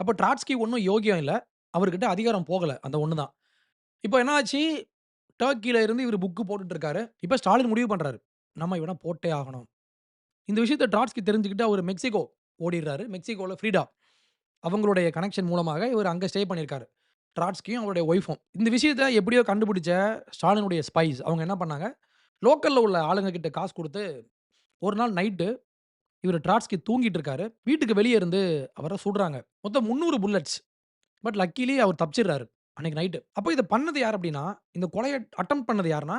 அப்போ ட்ராட்ஸ்கி ஒன்றும் யோக்கியம் இல்லை. அவர்கிட்ட அதிகாரம் போகலை. அந்த ஒன்று தான். இப்போ என்ன ஆச்சு, டர்க்கில இருந்து இவர் புக்கு போட்டுட்டு இருக்காரு. ஸ்டாலின் முடிவு பண்ணுறாரு நம்ம இவனை போட்டே ஆகணும். இந்த விஷயத்த ட்ராட்ஸ்கி தெரிஞ்சுக்கிட்டு அவர் மெக்சிகோ ஓடிடுறாரு. மெக்சிகோவில் ஃப்ரீடா. அவங்களுடைய கனெக்ஷன் மூலமாக இவர் அங்கே ஸ்டே பண்ணியிருக்காரு. ட்ராட்ஸ்கியும் அவருடைய ஒய்ஃபும். இந்த விஷயத்த எப்படியோ கண்டுபிடிச்ச ஸ்டாலினுடைய ஸ்பைஸ் அவங்க என்ன பண்ணாங்க, லோக்கலில் உள்ள ஆளுங்க கிட்ட காசு கொடுத்து ஒரு நாள் நைட்டு இவர் ட்ராட்ஸ்கி தூங்கிட்டு இருக்காரு. வீட்டுக்கு வெளியே இருந்து அவரை சுடுறாங்க. மொத்தம் 300 புல்லட்ஸ். பட் லக்கிலி அவர் தப்பிச்சிடுறாரு. அன்னைக்கு நைட்டு. அப்போ இதை பண்ணது யார் அப்படின்னா, இந்த கொலையை அட்டம் பண்ணது யாருன்னா,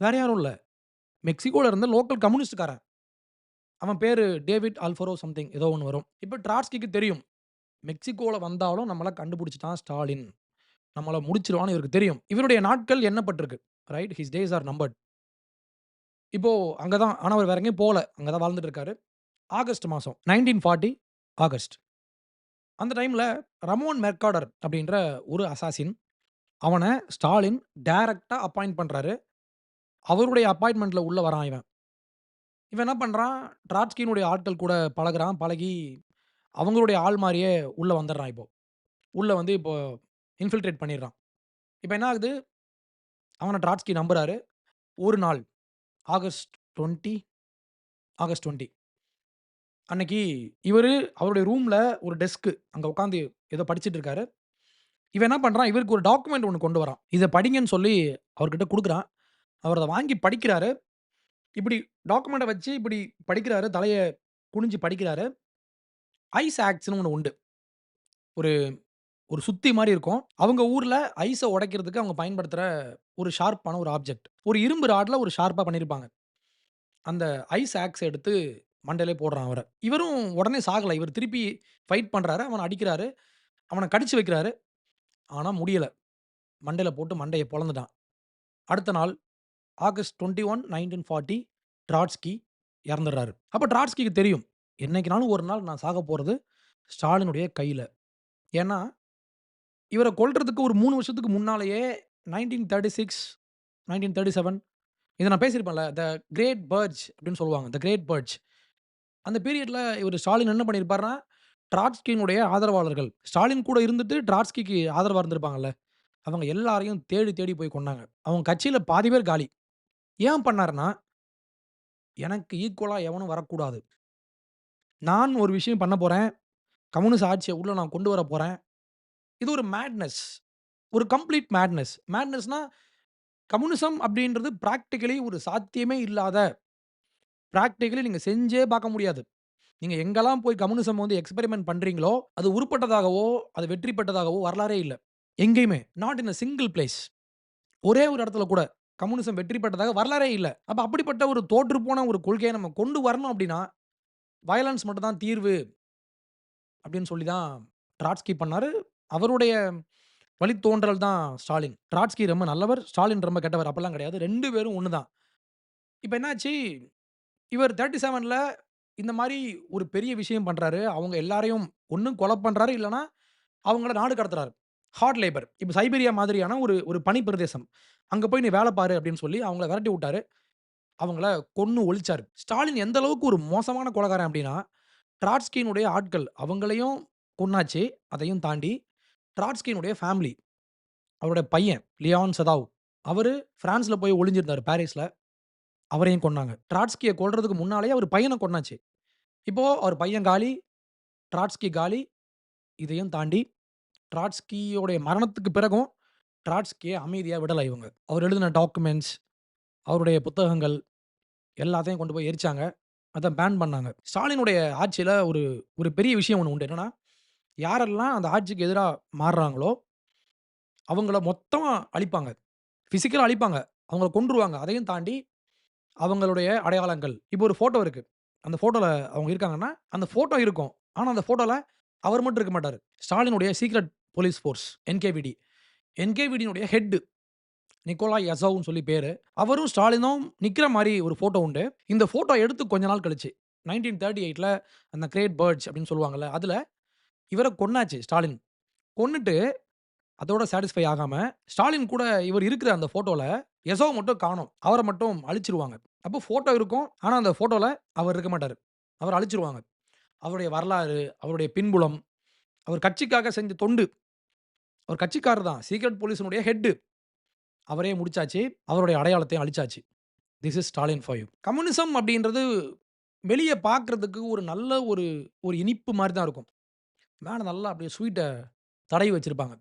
வேற யாரும் இல்லை மெக்சிகோவில் இருந்த லோக்கல் கம்யூனிஸ்ட்காரன். அவன் பேர் டேவிட் ஆல்ஃபரோ சம்திங் ஏதோ ஒன்று வரும். இப்போ ட்ராட்ஸ்கிக்கு தெரியும். மெக்சிகோவில் வந்தாலும் நம்மளை கண்டுபிடிச்சிட்டான் ஸ்டாலின். நம்மளை முடிச்சிருவான்னு இவருக்கு தெரியும். இவருடைய நாட்கள் எண்ணப்பட்டிருக்கு. Right. His days are numbered. இப்போது அங்கே தான் ஆனால் அவர் வேற எங்கேயும் போகல அங்கே தான் வாழ்ந்துட்டு இருக்காரு. ஆகஸ்ட் மாதம் நைன்டீன் ஃபார்ட்டி ஆகஸ்ட். அந்த டைமில் ரமோன் மெர்காடர் அப்படின்ற ஒரு அசாசின். அவனை ஸ்டாலின் டைரக்டாக அப்பாயிண்ட் பண்ணுறாரு அவருடைய அப்பாயின்மெண்ட்டில் உள்ளே வரான் இவன். இவன் என்ன பண்ணுறான் ட்ராட்ஸ்கினுடைய ஆட்கள் கூட பழகுறான். பழகி அவங்களுடைய ஆள் மாதிரியே உள்ளே வந்துடுறான் இப்போது உள்ளே வந்து இப்போ இன்ஃபில்ட்ரேட் பண்ணிடுறான். இப்போ என்ன ஆகுது, அவனை ட்ராட்ஸ்கி நம்புறாரு. ஒரு நாள் ஆகஸ்ட் 20 ஆகஸ்ட் 20 அன்னைக்கு இவரு அவருடைய ரூம்ல ஒரு டெஸ்க்கு அங்க உட்காந்து ஏதோ படிச்சுட்டு இருக்காரு. இவன் என்ன பண்றான், இவருக்கு ஒரு டாக்குமெண்ட் ஒண்ணு கொண்டு வரான். இத படிங்கன்னு சொல்லி அவர்கிட்ட குடுக்குறான். அவர் அத வாங்கி படிக்கிறாரு. இப்படி டாக்குமெண்ட்ட வச்சு இப்படி படிக்கிறாரு. தலைய குனிஞ்சு படிக்கிறாரு. ஐஸ் ஆக்ஸ்ன்னு ஒண்ணு உண்டு. ஒரு ஒரு சுத்தி மாரி இருக்கும். அவங்க ஊர்ல ஐஸ உடைக்கிறதுக்கு அவங்க பயன்படுத்துற ஒரு ஷார்ப்பான ஒரு ஆப்ஜெக்ட். ஒரு இரும்பு ராட்ல ஒரு ஷார்ப்பா பண்ணியிருப்பாங்க. அந்த ஐஸ் ஆக்ஸ் எடுத்து மண்டையிலே போடுறான் அவர. இவரும் உடனே சாகல. இவர் திருப்பி ஃபைட் பண்றாரு. அவன அடிக்கிறாரு. அவன கடிச்சு வைக்கிறாரு. ஆனா முடியல. மண்டையில போட்டு மண்டைய பொளந்துட்டான். அடுத்த நாள் ஆகஸ்ட் 21, 1940 ட்ராட்ஸ்கி இறந்துடுறாரு. அப்ப ட்ராட்ஸ்கிக்கு தெரியும். என்னைக்குனாலும் ஒரு நாள் நான் சாகப் போறது ஸ்டாலினுடைய கையில. ஏன்னா, இவர கொல்றதுக்கு ஒரு 3 வருஷத்துக்கு முன்னாலேயே 1936, 1937 இத நான் பேசியிருப்பேன்ல. த கிரேட் பர்ஜ் அப்படின்னு சொல்லுவாங்க. The great purge. அந்த பீரியடில் இவர் ஸ்டாலின் என்ன பண்ணியிருப்பாருன்னா ட்ராட்ஸ்கியினுடைய ஆதரவாளர்கள். ஸ்டாலின் கூட இருந்துட்டு ட்ராட்ஸ்கிக்கு ஆதரவாக இருந்திருப்பாங்கல்ல. அவங்க எல்லாரையும் தேடி தேடி போய் கொண்டாங்க அவங்க கட்சியில் பாதி பேர் காலி. ஏன் பண்ணாருன்னா, எனக்கு ஈக்குவலாக எவனும் வரக்கூடாது. நான் ஒரு விஷயம் பண்ண போகிறேன் கம்யூனிஸ்ட் ஆட்சியை உள்ளே நான் கொண்டு வர போகிறேன் இது ஒரு மேட்னஸ். ஒரு கம்ப்ளீட் மேட்னஸ். மேட்னஸ்னால் கம்யூனிசம் அப்படின்றது ப்ராக்டிக்கலி ஒரு சாத்தியமே இல்லாத ப்ராக்டிக்கலி நீங்கள் செஞ்சே பார்க்க முடியாது. நீங்கள் எங்கெல்லாம் போய் கம்யூனிசம் வந்து எக்ஸ்பெரிமெண்ட் பண்ணுறீங்களோ அது உருப்பட்டதாகவோ, அது வெற்றி பெற்றதாகவோ வரலாறே இல்லை எங்கேயுமே. Not in a single place. ஒரே ஒரு இடத்துல கூட கம்யூனிசம் வெற்றி பெற்றதாக வரலாறே இல்லை அப்போ அப்படிப்பட்ட ஒரு தோற்றுப்போன ஒரு கொள்கையை நம்ம கொண்டு வரணும் அப்படின்னா, வயலன்ஸ் மட்டும்தான் தீர்வு. அப்படின்னு சொல்லி தான் ட்ராட்ஸ்கி பண்ணார் அவருடைய வழித்தோன்றல் தான் ஸ்டாலின். ட்ராட்ஸ்கி ரொம்ப நல்லவர். ஸ்டாலின் ரொம்ப கெட்டவர். அப்படிலாம் கிடையாது. ரெண்டு பேரும் ஒன்று தான். இப்போ என்னாச்சு, இவர் 37ல இந்த மாரி ஒரு பெரிய விஷயம் பண்றாரு. அவங்க எல்லாரையும் ஒண்ணு கொலை பண்றாரு. இல்லன்னா, அவங்கள நாடு கடத்துறாரு. Heart labour. இப்ப சைபீரியா மாதிரியான ஒரு ஒரு பனி பிரதேசம். அங்க போய் நீ வேலை பாரு அப்படின்னு சொல்லி அவங்கள விரட்டி விட்டாரு. அவங்கள கொன்னு ஒழிச்சாரு. ஸ்டாலின் எந்த அளவுக்கு ஒரு மோசமான கொலைகாரன் அப்படின்னா, ட்ராட்ஸ்கியினுடைய ஆட்கள் அவங்களையும் கொன்னாச்சு. அதையும் தாண்டி ட்ராட்ஸ்கியினுடைய ஃபேமிலி. அவருடைய பையன் லியான் சதாவ். அவரு பிரான்ஸ்ல போய் ஒளிஞ்சிருந்தாரு பாரிஸ்ல. அவரையும் கொன்னாங்க. ட்ராட்ஸ்கிய கொல்றதுக்கு முன்னாலேயே அவர் பையன கொன்னாச்சு. இப்போ அவர் பையன் காலி. ட்ராட்ஸ்கி காலி. இதையும் தாண்டி ட்ராட்ஸ்கியோடைய மரணத்துக்கு பிறகும் ட்ராட்ஸ்கிய அமைதியா விடல இவங்க. அவர் எழுதின டாக்குமெண்ட்ஸ், அவருடைய புத்தகங்கள் எல்லாத்தையும் கொண்டு போய் எரிச்சாங்க. அத பேன் பண்ணாங்க. ஸ்டாலினுடைய ஆட்சியில ஒரு ஒரு பெரிய விஷயம் ஒண்ணு உண்டு. என்னன்னா, யாரெல்லாம் அந்த ஆட்சிக்கு எதிரா மாறுறாங்களோ, அவங்கள மொத்தமா அழிப்பாங்க. பிசிக்கலா அழிப்பாங்க. அவங்கள கொன்றுவாங்க. அதையும் தாண்டி அவங்களுடைய அடையாளங்கள். இப்போ ஒரு ஃபோட்டோ இருக்கு. அந்த ஃபோட்டோல அவங்க இருக்காங்கன்னா, அந்த ஃபோட்டோ இருக்கும். ஆனால் அந்த ஃபோட்டோல அவர் மட்டும் இருக்க மாட்டார் ஸ்டாலினுடைய சீக்ரெட் போலீஸ் ஃபோர்ஸ் என்கேவிடி. என்கேவிடியினுடைய ஹெட்டு நிக்கோலா யசோவ்னு சொல்லி பேர் அவரும் ஸ்டாலினும் நிற்கிற மாதிரி ஒரு ஃபோட்டோ உண்டு. இந்த ஃபோட்டோ எடுத்து கொஞ்ச நாள் கழிச்சு 1938ல அந்த கிரேட் பேர்ட்ஸ் அப்படின்னு சொல்லுவாங்கல்ல. அதில் இவரை கொன்னாச்சு ஸ்டாலின். கொன்னுட்டு அதோட சாட்டிஸ்ஃபை ஆகாமல் ஸ்டாலின் கூட இவர் இருக்கிற அந்த ஃபோட்டோவில் யசோவ் மட்டும் காணும் அவரை மட்டும் அழிச்சிருவாங்க. அப்போ ஃபோட்டோ இருக்கும். ஆனால் அந்த ஃபோட்டோவில் அவர் இருக்க மாட்டார் அவர் அழிச்சிருவாங்க. அவருடைய வரலாறு, அவருடைய பின்புலம் அவர் கட்சிக்காக செஞ்ச தொண்டு. அவர் கட்சிக்காரர் தான். சீக்ரெட் போலீஸினுடைய ஹெட்டு அவரே முடிச்சாச்சு. அவருடைய அடையாளத்தையும் அழிச்சாச்சு. This is Stalin for you. Communism அப்படின்றது வெளியே பார்க்குறதுக்கு ஒரு நல்ல ஒரு ஒரு இனிப்பு மாதிரி தான் இருக்கும். மேலே நல்லா அப்படியே ஸ்வீட்டை தடவி வச்சுருப்பாங்க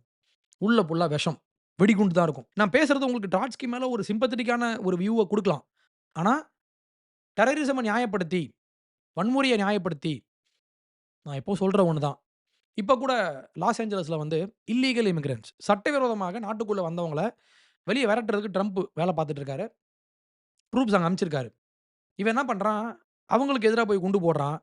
உள்ள ஃபுல்லா விஷம். வெடிகுண்டு தான் இருக்கும். நான் பேசுறது உங்களுக்கு டாட்ஸ்கி மேலே ஒரு சிம்பத்தட்டிக்கான ஒரு வியூவை கொடுக்கலாம் ஆனால் டெரரிசமை நியாயப்படுத்தி, வன்முறையை நியாயப்படுத்தி, நான் எப்போ சொல்கிற ஒன்று தான். இப்போ கூட லாஸ் ஏஞ்சலஸில் வந்து இல்லீகல் இமிக்ரன்ஸ் சட்டவிரோதமாக நாட்டுக்குள்ளே வந்தவங்கள வெளியே விரட்டுறதுக்கு ட்ரம்ப் வேலை பார்த்துட்டு இருக்காரு. ட்ரூப்ஸ் அங்கே அனுப்பிச்சிருக்காரு. இவன் என்ன பண்ணுறான் அவங்களுக்கு எதிராக போய் குண்டு போடுறான்.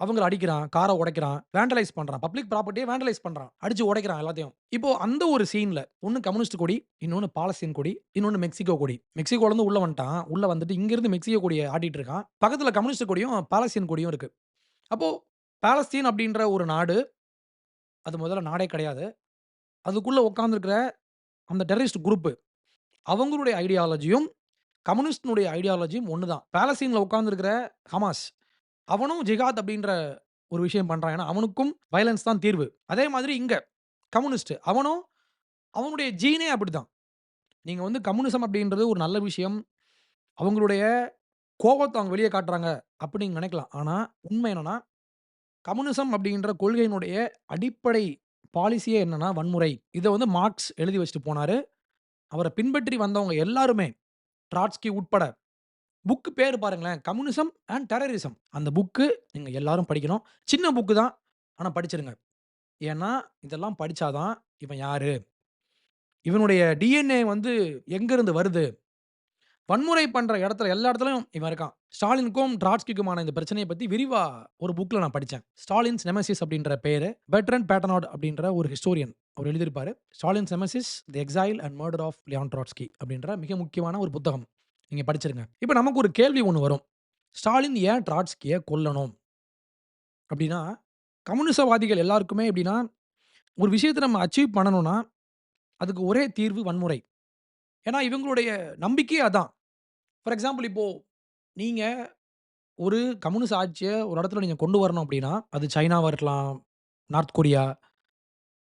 அவங்க அடிக்கிறான், காரை உடைக்கிறான், வேண்டலைஸ் பண்றான். பப்ளிக் ப்ராப்பர்ட்டியை வேண்டலைஸ் பண்றான். அடிச்சு உடைக்கிறான் எல்லாத்தையும். இப்போ அந்த ஒரு சீன்ல ஒன்னு கம்யூனிஸ்ட் கொடி, இன்னொன்னு பாலஸ்தீன் கொடி, இன்னொன்னு மெக்சிகோ கொடி. மெக்சிகோலருந்து உள்ள வந்துட்டான். உள்ள வந்துட்டு இங்கிருந்து மெக்சிகோ கொடியை ஆட்டிட்டு இருக்கான். பக்கத்துல கம்யூனிஸ்ட் கொடியும், பாலஸ்தீன் கொடியும் இருக்கு. அப்போ பாலஸ்தீன் அப்படின்ற ஒரு நாடு, அது முதல்ல நாடே கிடையாது. அதுக்குள்ள உட்காந்துருக்கிற அந்த டெரரிஸ்ட் குரூப்பு அவங்களுடைய ஐடியாலஜியும், கம்யூனிஸ்டினுடைய ஐடியாலஜியும் ஒன்று தான். பேலஸ்தீனில் உட்காந்துருக்கிற ஹமாஸ், அவனும் ஜிகாத் அப்படின்ற ஒரு விஷயம் பண்றான். ஏன்னா, அவனுக்கும் வயலன்ஸ் தான் தீர்வு. அதே மாதிரி இங்க கம்யூனிஸ்ட் அவனும் அவனுடைய ஜீனே அப்படிதான். நீங்க வந்து கம்யூனிசம் அப்படின்றது ஒரு நல்ல விஷயம். அவங்களுடைய கோபத்தை அவங்க வெளியே காட்டுறாங்க அப்படின்னு நினைக்கலாம். ஆனா, உண்மை என்னன்னா, கம்யூனிசம் அப்படின்ற கொள்கையினுடைய அடிப்படை பாலிசியே என்னன்னா வன்முறை. இதை வந்து மார்க்ஸ் எழுதி வச்சுட்டு போனாரு. அவரை பின்பற்றி வந்தவங்க எல்லாருமே, ட்ராட்ஸ்கி உட்பட. புக்கு பேர் பாருங்களேன். Communism and terrorism. அந்த புக்கு நீங்கள் எல்லாரும் படிக்கணும். சின்ன புக்கு தான். ஆனால் படிச்சிருங்க. ஏன்னா, இதெல்லாம் படித்தாதான் இவன் யார் இவனுடைய டிஎன்ஏ வந்து எங்கேருந்து வருது? வன்முறை பண்ணுற இடத்துல எல்லா இடத்துலையும் இவன் இருக்கான். ஸ்டாலினுக்கும், ட்ராட்ஸ்கிக்குமான இந்த பிரச்சனையை பற்றி விரிவாக ஒரு புக்கில் நான் படித்தேன் ஸ்டாலின்ஸ் நெமசிஸ் அப்படின்ற பேர் பெட்ரன் பேட்டனாட் அப்படின்ற ஒரு ஹிஸ்டோரியன். அவர் எழுதியிருப்பார் Stalin's nemesis the exile and murder of Leon Trotsky அப்படின்ற மிக முக்கியமான ஒரு புத்தகம். நீங்கள் படிச்சிருங்க. இப்போ நமக்கு ஒரு கேள்வி ஒன்று வரும். ஸ்டாலின் ஏன் ட்ராட்ஸ்கியை கொல்லணும்? அப்படின்னா, கம்யூனிசவாதிகள் எல்லாருக்குமே எப்படின்னா, ஒரு விஷயத்த நம்ம அச்சீவ் பண்ணணும்னா, அதுக்கு ஒரே தீர்வு வன்முறை. ஏன்னா, இவங்களுடைய நம்பிக்கையே அதான். ஃபார் எக்ஸாம்பிள் இப்போ நீங்கள் ஒரு கம்யூனிஸ்ட் ஆட்சியை ஒரு இடத்துல நீங்கள் கொண்டு வரணும் அப்படின்னா, அது சைனாவாக இருக்கலாம், நார்த் கொரியா,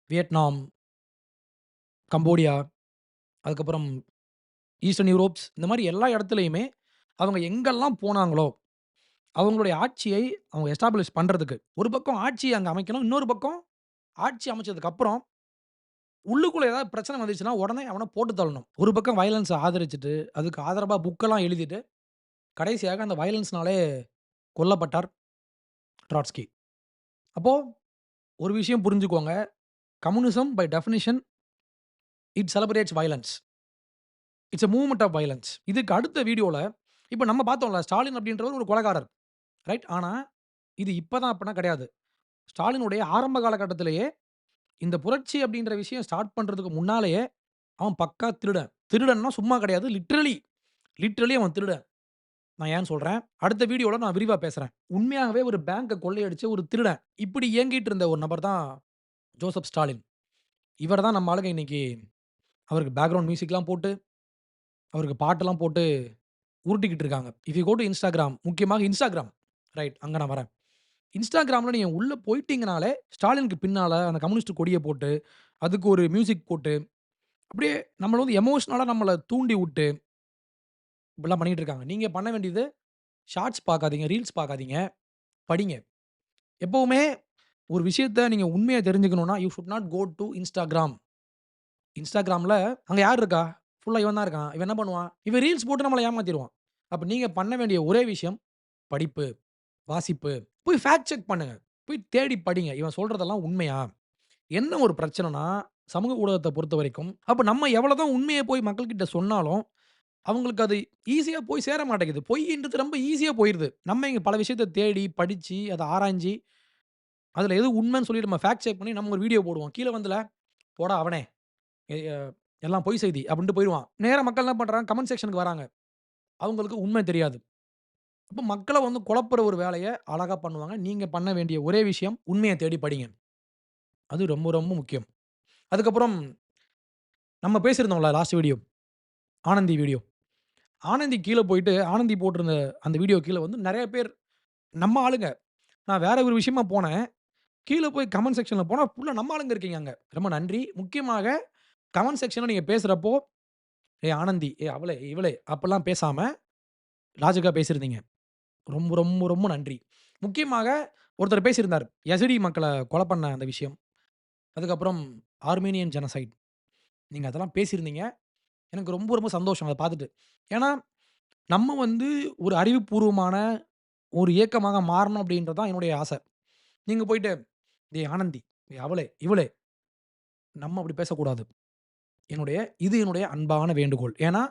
வியட்நாம், கம்போடியா, அதுக்கப்புறம் ஈஸ்டர்ன் யூரோப்ஸ் இந்த மாதிரி எல்லா இடத்துலையுமே அவங்க எங்கெல்லாம் போனாங்களோ, அவங்களுடைய ஆட்சியை அவங்க எஸ்டாப்ளிஷ் பண்ணுறதுக்கு ஒரு பக்கம் ஆட்சியை அங்கே அமைக்கணும். இன்னொரு பக்கம் ஆட்சி அமைச்சதுக்கப்புறம் உள்ளுக்குள்ளே ஏதாவது பிரச்சனை வந்துச்சுன்னா, உடனே அவனை போட்டு தள்ளணும். ஒரு பக்கம் வயலன்ஸை ஆதரிச்சுட்டு, அதுக்கு ஆதரவாக புக்கெல்லாம் எழுதிட்டு, கடைசியாக அந்த வயலன்ஸ்னாலே கொல்லப்பட்டார் ட்ராட்ஸ்கி. அப்போது ஒரு விஷயம் புரிஞ்சுக்கோங்க. Communism by definition it celebrates violence. It's a movement of violence. இதுக்கு அடுத்த வீடியோவில் இப்போ நம்ம பார்த்தோம்ல, ஸ்டாலின் அப்படின்றவர் ஒரு கொலகாரர் ரைட். ஆனால் இது இப்போ தான் அப்படின்னா கிடையாது. ஸ்டாலினுடைய ஆரம்ப காலகட்டத்திலேயே, இந்த புரட்சி அப்படின்ற விஷயம் ஸ்டார்ட் பண்ணுறதுக்கு முன்னாலேயே, அவன் பக்கா திருடன். திருடன்னா சும்மா கிடையாது. லிட்ரலி லிட்டரலி அவன் திருடன். நான் ஏன் சொல்கிறேன் அடுத்த வீடியோவில் நான் விரிவாக பேசுகிறேன் உண்மையாகவே ஒரு பேங்க கொள்ளையடிச்ச ஒரு திருடன். இப்படி இயங்கிட்டு இருந்த ஒரு நபர் தான் ஜோசப் ஸ்டாலின். இவர் தான் நம்ம ஆளுங்க இன்னைக்கு அவருக்கு பேக்ரவுண்ட் மியூசிக்லாம் போட்டு, அவருக்கு பாட்டெல்லாம் போட்டு உருட்டிக்கிட்டு இருக்காங்க. If you go to Instagram முக்கியமாக இன்ஸ்டாகிராம் ரைட் அங்கே நான் வரேன். இன்ஸ்டாகிராமில் நீங்கள் உள்ளே போயிட்டீங்கனாலே, ஸ்டாலினுக்கு பின்னால் அந்த கம்யூனிஸ்ட் கொடியை போட்டு, அதுக்கு ஒரு மியூசிக் போட்டு, அப்படியே நம்மளை வந்து எமோஷ்னலாக நம்மளை தூண்டி விட்டு, இப்படிலாம் பண்ணிகிட்டு இருக்காங்க. நீங்கள் பண்ண வேண்டியது ஷார்ட்ஸ் பார்க்காதீங்க, ரீல்ஸ் பார்க்காதீங்க, படிங்க. எப்போவுமே ஒரு விஷயத்த நீங்கள் உண்மையை தெரிஞ்சுக்கணுன்னா you should not go to Instagram இன்ஸ்டாகிராமில் அங்கே யார் இருக்கா? ஃபுல்லாக இவன் தான் இருக்கான். இவன் என்ன பண்ணுவான்? இவன் ரீல்ஸ் போட்டு நம்மளை ஏமாத்திடுவான் அப்போ நீங்கள் பண்ண வேண்டிய ஒரே விஷயம், படிப்பு, வாசிப்பு. போய் ஃபேக்ட் செக் பண்ணுங்க. போய் தேடி படிங்க. இவன் சொல்கிறதெல்லாம் உண்மையா? என்ன ஒரு பிரச்சனைனா, சமூக ஊடகத்தை பொறுத்த வரைக்கும் அப்போ நம்ம எவ்வளோ தான் உண்மையை போய் மக்கள்கிட்ட சொன்னாலும், அவங்களுக்கு அது ஈஸியாக போய் சேர மாட்டேங்குது. பொய்ன்றது ரொம்ப ஈஸியாக போயிடுது நம்ம இங்கே பல விஷயத்த தேடி, படித்து அதை ஆராய்ஞ்சி அதில் எது உண்மைன்னு சொல்லி நம்ம ஃபேக்ட் செக் பண்ணி நம்ம ஒரு வீடியோ போடுவோம். கீழே வந்துல, "போடா அவனே! எல்லாம் பொய் செய்தி" அப்படின்ட்டு போயிடுவான் நேராக மக்கள் என்ன பண்ணுறாங்க கமெண்ட் செக்ஷனுக்கு வராங்க. அவங்களுக்கு உண்மை தெரியாது. அப்போ மக்களை வந்து குழப்புற ஒரு வேலையை அழகாக பண்ணுவாங்க. நீங்கள் பண்ண வேண்டிய ஒரே விஷயம், உண்மையை தேடி படிங்க. அது ரொம்ப ரொம்ப முக்கியம். அதுக்கப்புறம் நம்ம பேசியிருந்தோம்ல last video. Anandhi video. Anandhi கீழே போயிட்டு, ஆனந்தி போட்டிருந்த அந்த வீடியோ கீழே வந்து நிறைய பேர் நம்ம ஆளுங்க. நான் வேற ஒரு விஷயமா போனேன். கீழே போய் கமெண்ட் செக்ஷனில் போனால் ஃபுல்லாக நம்ம ஆளுங்க இருக்கீங்க அங்கே ரொம்ப நன்றி. முக்கியமாக கமெண்ட் செக்ஷனில் நீங்கள் பேசுகிறப்போ "ஏய் ஆனந்தி, ஏய் அவளே, இவளே" அப்பல்லாம் பேசாமல் ராஜகா பேசியிருந்தீங்க. ரொம்ப, ரொம்ப, ரொம்ப நன்றி. முக்கியமாக ஒருத்தர் பேசியிருந்தார். எசடி மக்களை கொலை பண்ண அந்த விஷயம். அதுக்கப்புறம் ஆர்மேனியன் ஜெனசைட் நீங்கள் அதெல்லாம் பேசியிருந்தீங்க. எனக்கு ரொம்ப, ரொம்ப சந்தோஷம் அதை பார்த்துட்டு. ஏன்னா, நம்ம வந்து ஒரு அறிவுபூர்வமான ஒரு இயக்கமாக மாறணும் அப்படின்றது தான் என்னுடைய ஆசை. நீங்கள் போயிட்டு, "ஏய் ஆனந்தி, ஏய் அவளே, இவளே" நம்ம அப்படி பேசக்கூடாது. என்னுடைய இது என்னுடைய அன்பான வேண்டுகோள். ஏன்னா,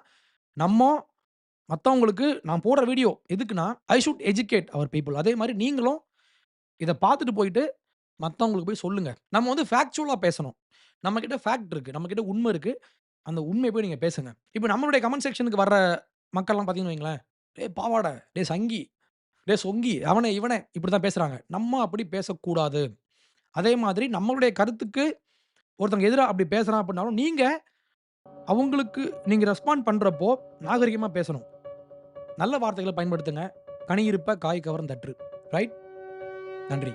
நம்ம மற்றவங்களுக்கு நான் போடுற வீடியோ எதுக்குன்னா, I should educate our people. அதே மாதிரி நீங்களும் இதை பார்த்துட்டு போயிட்டு மற்றவங்களுக்கு போய் சொல்லுங்கள் நம்ம வந்து ஃபேக்சுவலாக பேசணும். நம்மக்கிட்ட ஃபேக்ட் இருக்குது நம்மக்கிட்ட உண்மை இருக்குது அந்த உண்மையை போய் நீங்கள் பேசுங்க. இப்போ நம்மளுடைய கமெண்ட் செக்ஷனுக்கு வர்ற மக்கள்லாம் பார்த்தீங்கன்னு வையுங்களேன், "டேய் பாவாடை, டே சங்கி, டே சொங்கி, அவனே, இவனே" இப்படி தான் பேசுகிறாங்க நம்ம அப்படி பேசக்கூடாது. அதே மாதிரி நம்மளுடைய கருத்துக்கு ஒருத்தவங்க எதிராக அப்படி பேசுகிறான் அப்படின்னாலும், நீங்கள் அவங்களுக்கு நீங்க ரெஸ்பாண்ட் பண்றப்போ நாகரிகமா பேசணும். நல்ல வார்த்தைகளை பயன்படுத்துங்க. "கனி இருப்ப காய் கவர்ந்தற்று" ரைட்? நன்றி.